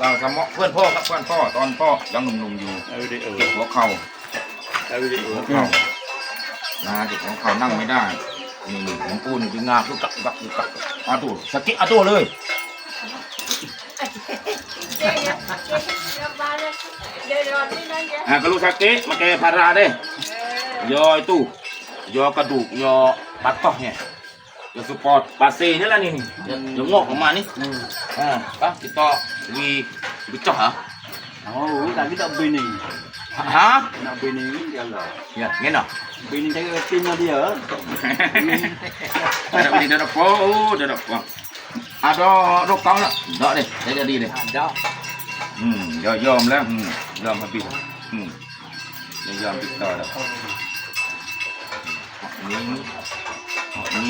เราสมอเพื่อนพ่อครับเพื่อนพ่อตอนพ่อยังหนุ่มๆอยู่เก็บหัวเข่าเอาดิเอหัวเข่านะเก็บหัวเข่านั่งไม่ได้นี่นี่ของปูนี่จึงงาบลูกกักกักกักอาตัวสกิอาตัวเลยอะกระลูกสกิมาแกพาราเด้ยอไอ้ตู้ยอกระดูกยอปัดต่อเนี่ย ยอสปอร์ตปาเซ่นี่แหละนี่นี่เดี๋ยวเดี๋ยวงอกออกมานี่อ่าไปติดต่อวีวิจ่อฮะ Oh, tapi tak bini. ฮะ Nak bini ni dia lah. เนี่ยเงี้ยเนาะ Bini saya tinggal dia. Ada beli dah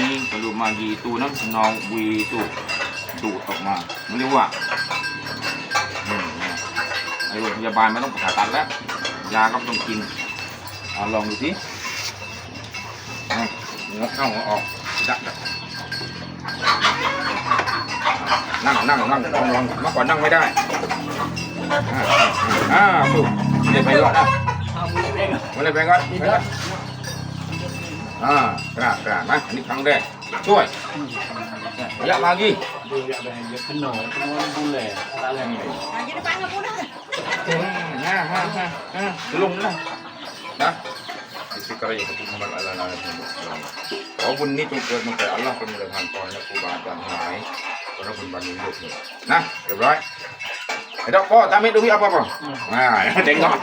นี้กระดูกมาดีตัวน้ำนองวีตูดูดออกมาไม่เรียกว่าไอโรงพยาบาลไม่ต้องผ่าตัดแล้ว ยาก็ต้องกินเอาลองดูสิงนื้อเข้าออกดักนั่งนั่งนั่งลองลองมาก่อนนั่งไม่ได้อ่าอ่าล่ไปก่อนนะไม่ได้ไปก่อน อ่ากระกระมาอันนี้ครั้งแรกช่วยระยะมากี่ Dia dia dia kena, kena boleh. Tak lain. อืมฮ่าฮ่าฮ่าฮ่าลงนะนะอิสกระยะคุณมัลลาลาขอบุญนี้จงเกิดมาแก่อัลลอฮ์เป็นประธานพรและครูบาอาจารย์ทั้งหลายขอรับบุญบารมีโลกนะเรียบร้อยไอ้ดอกพ่อตามไม่ดูพี่เอาป่ะป่ะอ่าเจ๋งเนาะ